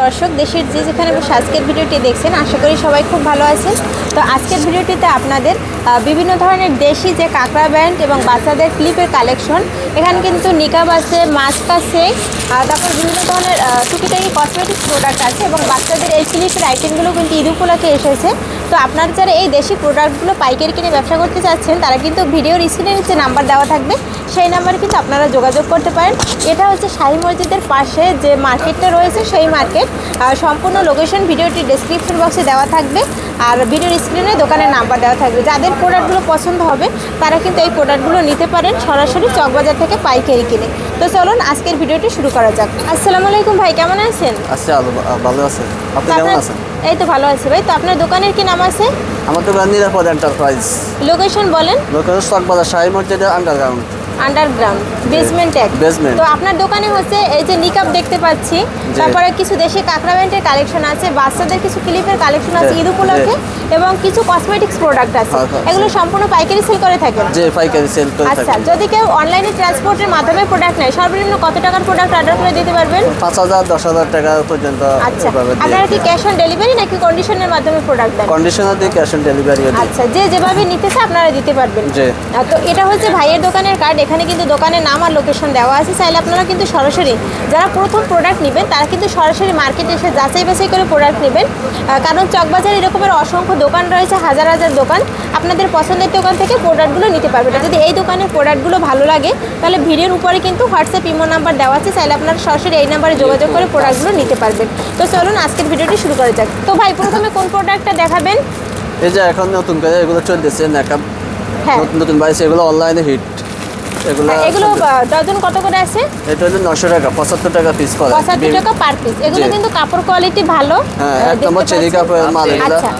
দর্শক, দেশের যে যেখানে বসে আজকের ভিডিওটি দেখছেন, আশা করি সবাই খুব ভালো আছেন। তো আজকের ভিডিওটিতে আপনাদের বিভিন্ন ধরনের দেশি যে কাঁকড়া ব্যান্ড এবং বাচ্চাদের ক্লিপের কালেকশন, এখানে কিন্তু নিকাব আছে, মাস্ক আছে তারপর বিভিন্ন ধরনের টুকিটাকি কসমেটিক্স প্রোডাক্ট আছে এবং বাচ্চাদের এই ক্লিপের আইটেমগুলো কিন্তু ঈদ উপলক্ষে এসেছে। তো আপনারা যারা এই দেশি প্রোডাক্টগুলো পাইকারি কিনে ব্যবসা করতে চাচ্ছেন তারা কিন্তু ভিডিওর স্ক্রিনের নিচে নাম্বার দেওয়া থাকবে। সেই নাম্বারে কিন্তু আপনারা যোগাযোগ করতে পারেন। এটা হচ্ছে শাহী মসজিদের পাশে যে মার্কেটটা রয়েছে সেই মার্কেট আর সম্পূর্ণ লোকেশন ভিডিওটি ডেসক্রিপশন বক্সে দেওয়া থাকবে। আর ভিডিওর স্ক্রিনে দোকানের নাম্বার দেওয়া থাকবে। যাদের প্রোডাক্টগুলো পছন্দ হবে তারা কিন্তু এই প্রোডাক্টগুলো নিতে পারেন সরাসরি চকবাজার থেকে পাইকারি কিনে। তো চলুন আজকের ভিডিওটি শুরু করা যাক। আসসালামু আলাইকুম ভাই কেমন আছেন? আচ্ছা ভালো- ভালো আছে আপনি কেমন আছেন? এই তো ভালো আছি ভাই তো আপনার দোকানের কি নাম আছে? আমার দোকান নিরাপদ এন্টারপ্রাইজ লোকেশন বলেন। লোকেশন স্টক বাজার শাহী মসজিদের আন্ডারগ্রাউন্ড আন্ডারগ্রাউন্ড বেসমেন্ট এক। তো আপনার দোকানে হচ্ছে এই যে নিকাপ দেখতে পাচ্ছি তারপরে কিছু দেশি কাঁকড়া ব্যান্ডের কালেকশন আছে বাচ্চাদের কিছু ক্লিপের কালেকশন আছে ঈদ উপলক্ষে এবং কিছু কসমেটিক্স প্রোডাক্ট আছে। হ্যাঁ, হ্যাঁ, এগুলো সম্পূর্ণ পাইকারি সেল করে থাকেন। যে পাইকারি সেল করে আচ্ছা যদি কেউ অনলাইনে ট্রান্সপোর্টের মাধ্যমে প্রোডাক্ট নেয় সর্বনিম্ন কত টাকার প্রোডাক্ট অর্ডার করে দিতে পারবেন? পাঁচ হাজার দশ হাজার টাকা পর্যন্ত আচ্ছা আপনারা কি ক্যাশ অন ডেলিভারি নাকি কন্ডিশনের মাধ্যমে প্রোডাক্ট দেন? কন্ডিশনার দিয়ে ক্যাশ অন ডেলিভারি আচ্ছা যে যেভাবে নিতে চায় আপনারা দিতে পারবেন। জি। তো এটা হচ্ছে ভাইয়ের দোকানের কার্ড এখানে কিন্তু দোকানের নাম আর লোকেশন দেওয়া আছে। চাইলে আপনারা কিন্তু সরাসরি যারা প্রথম প্রোডাক্ট নেবেন তারা কিন্তু সরাসরি মার্কেটে এসে যাচাই বাছাই করে প্রোডাক্ট নেবেন। কারণ চকবাজার এরকমের অসংখ্য দোকান রয়েছে হাজার হাজার দোকান। আপনাদের পছন্দের দোকান থেকে প্রোডাক্টগুলো নিতে পারবেন। যদি এই দোকানের প্রোডাক্টগুলো ভালো লাগে তাহলে ভিডিওর উপরে কিন্তু হোয়াটসঅ্যাপ ইমো নাম্বার দেওয়া আছে। চাইলে আপনারা সরাসরি এই নাম্বারে যোগাযোগ করে প্রোডাক্টগুলো নিতে পারবেন। তো চলুন আজকের ভিডিওটি শুরু করা যাক। তো ভাই প্রথমে কোন প্রোডাক্টটা দেখাবেন? এই যে এখন নতুন করে এগুলো চলতেছে মেকআপ হ্যাঁ। নতুন নতুন বাইছে এগুলো অনলাইনে হিট এগুলো হ্যাঁ, এগুলো ডজন কত করে আছে? এটা হলো টাকা পঁচাত্তর টাকা পিস পড়ে পঁচাত্তর টাকা পার পিস এগুলো কিন্তু কাপড় কোয়ালিটি ভালো। হ্যাঁ, একদম চেরি পাচ্ছেন। মাল এগুলো। আচ্ছা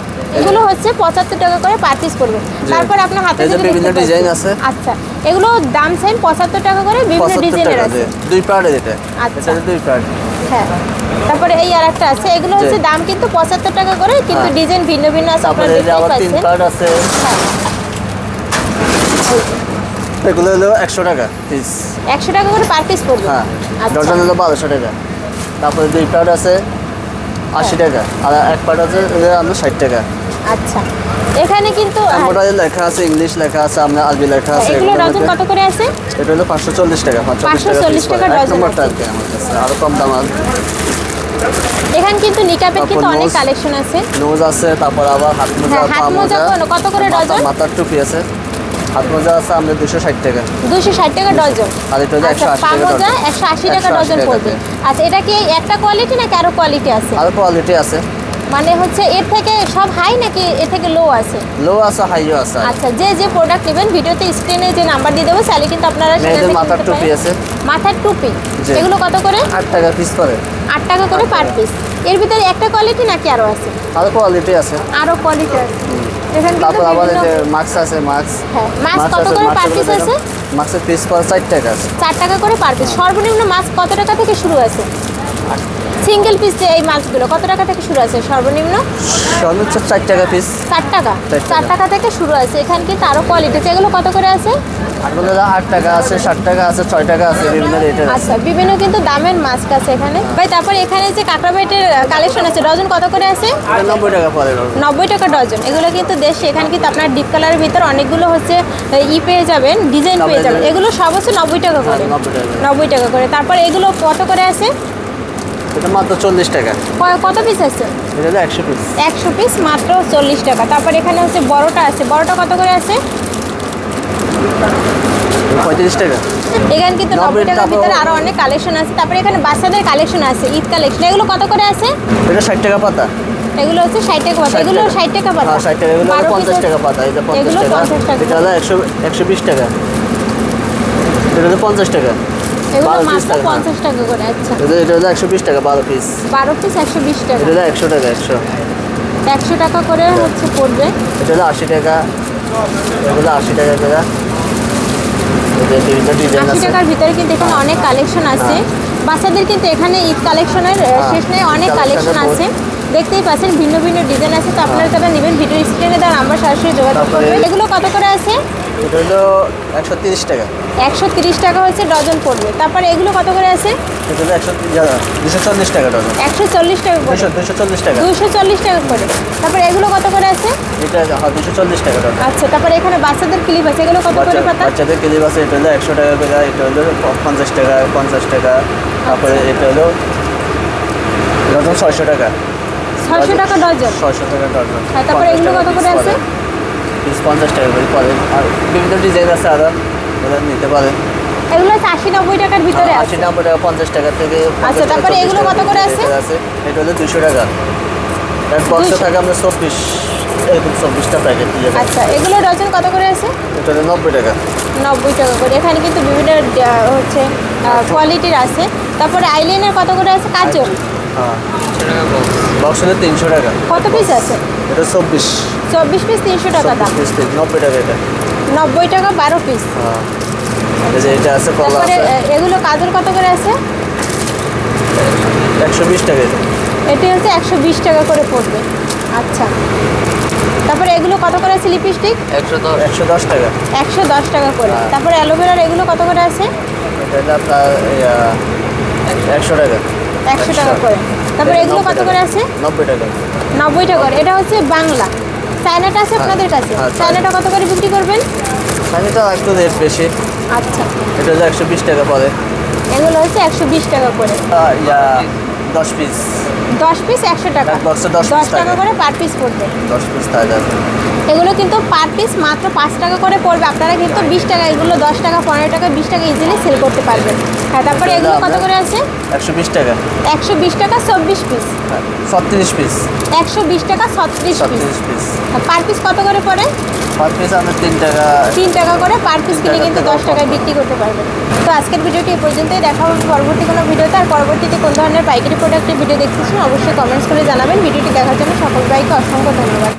এগুলো হচ্ছে পঁচাত্তর টাকা করে পার পিস পড়বে। তারপর আপনার হাতে যদি বিভিন্ন ডিজাইন আছে। আচ্ছা এগুলো দাম সেম পঁচাত্তর টাকা করে বিভিন্ন ডিজাইনের আছে। দুই পার্টের এটা। আচ্ছা। দুই পার্ট হ্যাঁ তারপরে এই আর একটা আছে। এগুলো হচ্ছে দাম কিন্তু পঁচাত্তর টাকা করে কিন্তু হ্যাঁ। ডিজাইন ভিন্ন ভিন্ন আছে আপনারা তিন পাচ্ছেন। পার্ট আছে। হ্যাঁ। এগুলো হলো একশো টাকা পিস একশো টাকা করে পার পিস পড়বে। হ্যাঁ আচ্ছা। ডজন হলো বারোশো টাকা। তারপরে দুই পার্ট আছে আশি হ্যাঁ। টাকা আর এক পার্ট আছে আপনার ষাট টাকা। আচ্ছা। এখানে কিন্তু হ্যাঁ, লেখা আছে ইংলিশ লেখা আছে আপনার আরবি লেখা আছে এগুলো ডজন কত করে আছে? এটা হলো পাঁচশো চল্লিশ টাকা পাঁচশো 540 টাকা ডজন নম্বরটা আছে। আর আমার কাছে আরও কম দাম আছে। এখানে কিন্তু নিকাপের কিন্তু অনেক কালেকশন আছে। নোজ আছে তারপর আবার হাত মোজা হ্যাঁ, হাত মোজা কত করে ডজন? মাথার টুপি আছে। হাত মোজা আছে আমাদের দুশো ষাট টাকা। দুশো ষাট টাকা ডজন। আর এটা হলো আচ্ছা 180 টাকা মোজা ডজন। একশো আশি টাকা ডজন পড়বে। আচ্ছা এটা কি একটা কোয়ালিটি নাকি আরও কোয়ালিটি আছে? আরও কোয়ালিটি আছে। মানে হচ্ছে এর থেকে সব হাই নাকি এর থেকে লো আছে? লো আছে হাইও আছে। আচ্ছা যে যে প্রোডাক্ট নেবেন ভিডিওতে স্ক্রিনে যে নাম্বার দিয়ে দেবো তাহলে কিন্তু আপনারা থেকে মাথার টুপি আছে। মাথার টুপি। এগুলো কত করে? আট টাকা পিস পরে আট টাকা করে পার পিস এর ভিতরে একটা কোয়ালিটি নাকি আরও আছে? আরও কোয়ালিটি আছে। আরও কোয়ালিটি আছে। তারপর আবার এই যে মাস্ক আছে মাস্ক হ্যাঁ মাছ কত করে পার পিস আছে মাস্কের পিস পর চার টাকা আছে। চার টাকা করে পার পিস সর্বনিম্ন মাস্ক কত টাকা থেকে শুরু আছে সিঙ্গেল পিস যে এই মাছগুলো কত টাকা থেকে শুরু আছে? সর্বনিম্ন? সর্বোচ্চ চার টাকা পিস চার টাকা? চার টাকা। থেকে শুরু আছে। এখানে কিন্তু আরও কোয়ালিটি এগুলো কত করে আছে? আটগুলো আট টাকা আছে ষাট টাকা আছে ছয় টাকা আছে বিভিন্ন রেটের আচ্ছা বিভিন্ন কিন্তু দামের মাছ আছে এখানে। ভাই তারপর এখানে যে কাঁকড়া বাইটের কালেকশন আছে ডজন কত করে আছে? নব্বই টাকা পরে নব্বই টাকা ডজন। এগুলো কিন্তু দেশে এখানে কিন্তু আপনার ডিপ কালারের ভিতর অনেকগুলো হচ্ছে ই পেয়ে যাবেন ডিজাইন পেয়ে যাবেন। এগুলো সব হচ্ছে নব্বই টাকা করে। হ্যাঁ, নব্বই টাকা। নব্বই টাকা করে। তারপর এগুলো কত করে আছে? এটা মাত্র চল্লিশ টাকা। কত পিস আছে? এটা একশো পিস একশো পিস মাত্র চল্লিশ টাকা। তারপর এখানে হচ্ছে বড়টা আছে। বড়টা কত করে আছে? পঁয়ত্রিশ টাকা। এখানে কিন্তু নব্বই টাকার টাকা। ভিতরে আরও অনেক কালেকশন আছে। তারপরে এখানে বাচ্চাদের কালেকশন আছে ঈদ কালেকশন এগুলো কত করে আছে? এটা ষাট টাকা পাতা। এগুলো হচ্ছে ষাট টাকা পাতা। এগুলো টাকা। ষাট টাকা পাতা। হ্যাঁ ষাট টাকা। এগুলো বারো হলো পঞ্চাশ piece টাকা পাতা। এটা পঞ্চাশ এগুলো টাকা। এটা হলো একশো একশো বিশ টাকা। এটা হলো পঞ্চাশ টাকা। এগুলো বারো মাত্র টাকা, হ্যাঁ। করে আচ্ছা। এটা হলো টাকা বারো পিস। বারো পিস একশো বিশ টাকা। এটা টাকা টাকা করে হচ্ছে পড়বে। এটা হলো আশি টাকা। এগুলো টাকা করে। আশি টাকার ভিতরে কিন্তু এখানে অনেক কালেকশন আছে। বাচ্চাদের কিন্তু এখানে ঈদ কালেকশনের শেষ নেই অনেক কালেকশন আছে। দেখতেই পাচ্ছেন ভিন্ন ভিন্ন ডিজাইন আছে। তো আপনারা যারা নেবেন ভিডিও স্ক্রিনে দেওয়ার আমরা সরাসরি যোগাযোগ করবেন। এগুলো কত করে আছে? এটা হলো একশো তিরিশ টাকা। একশো তিরিশ টাকা হচ্ছে ডজন পড়বে। তারপরে এগুলো কত করে আছে? এটা হলো একশো দুশো চল্লিশ টাকা ডজন। একশো চল্লিশ টাকা করে দুশো চল্লিশ টাকা। দুশো চল্লিশ টাকা করে তারপরে এগুলো কত করে আছে? এটা দুশো চল্লিশ টাকা ডজন। আচ্ছা তারপরে এখানে বাচ্চাদের ক্লিপ আছে। এগুলো কত করে পাতা? বাচ্চাদের কেজি আছে। এটা হলো একশো টাকা করে। এটা হলো পঞ্চাশ টাকা পঞ্চাশ টাকা। তারপরে এটা হলো ডজন ছয়শো টাকা। ছয়শো টাকা ডজন। ছয়শো টাকা ডজন। হ্যাঁ, তারপরে এগুলো কত করে আছে? পিস পঞ্চাশ টাকা করে পড়ে আর বিভিন্ন ডিজাইন আছে আরও ওগুলো নিতে পারেন। এগুলো হচ্ছে আশি নব্বই টাকার ভিতরে আশি আছে। নব্বই টাকা পঞ্চাশ টাকা থেকে আচ্ছা, 50 টাকা, তারপরে এগুলো কত করে আছে? আছে। এটা হলো দুশো টাকা। এক বক্সে থাকে আমরা চব্বিশ এরকম চব্বিশটা প্যাকেট দিয়ে আচ্ছা এগুলো ডজন কত করে আছে? এটা হলো নব্বই টাকা। নব্বই টাকা করে। এখানে কিন্তু বিভিন্ন হচ্ছে কোয়ালিটির আছে। তারপরে আইলাইনার কত করে আছে? কাজল। হ্যাঁ। বক্স হলো তিনশো টাকা। কত পিস আছে? এটা চব্বিশ। চব্বিশ পিস তিনশো টাকা দাম। পিস নব্বই টাকা এটা। নব্বই টাকা বারো পিস হ্যাঁ। এটা আছে কলা আছে। এগুলো কাজল কত করে আছে? একশো বিশ টাকা এটা। এটি হচ্ছে একশো বিশ টাকা করে পড়বে। আচ্ছা। তারপরে এগুলো কত করে আছে লিপস্টিক একশো দশ। একশো দশ টাকা। একশো দশ টাকা করে। হ্যাঁ। তারপরে অ্যালোভেরার এগুলো কত করে আছে? এটা আপনার একশো টাকা। একশো টাকা করে। তারপরে এগুলো কত করে আছে? নব্বই টাকা নব্বই টাকা করে। এটা হচ্ছে বাংলা। চায়নাটা আছে আপনাদের কাছে? হ্যাঁ, চায়নাটা কত করে বিক্রি করবেন? তো একটু রেট বেশি। আচ্ছা। এটা হলো একশো বিশ টাকা পরে এগুলো হচ্ছে একশো বিশ টাকা করে। দশ পিস দশ পিস একশো টাকা। এক box এ 10 piece দশ টাকা করে পার পিস পড়বে। দশ পিস তাহলে এগুলো কিন্তু পার পিস মাত্র পাঁচ টাকা করে পড়বে। আপনারা কিন্তু বিশ টাকা এগুলো দশ টাকা পনেরো টাকা বিশ টাকা ইজিলি সেল করতে পারবেন। হ্যাঁ তারপরে এগুলো কত করে আছে? একশো বিশ টাকা। একশো বিশ টাকা চব্বিশ পিস হ্যাঁ, ছত্রিশ পিস একশো বিশ টাকা ছত্রিশ পিস পার পিস কত করে পড়ে? পার পিস আমরা তিন টাকা তিন টাকা করে পার পিস কিনে কিন্তু দশ টাকায় বিক্রি করতে পারবেন। তো আজকের ভিডিওটি এই পর্যন্তই। দেখা হবে পরবর্তী কোনো ভিডিওতে। আর পরবর্তীতে কোন ধরনের পাইকারি প্রোডাক্টের ভিডিও দেখতেছেন অবশ্যই কমেন্টস করে জানাবেন। ভিডিওটি দেখার জন্য সকল বাইকে অসংখ্য ধন্যবাদ।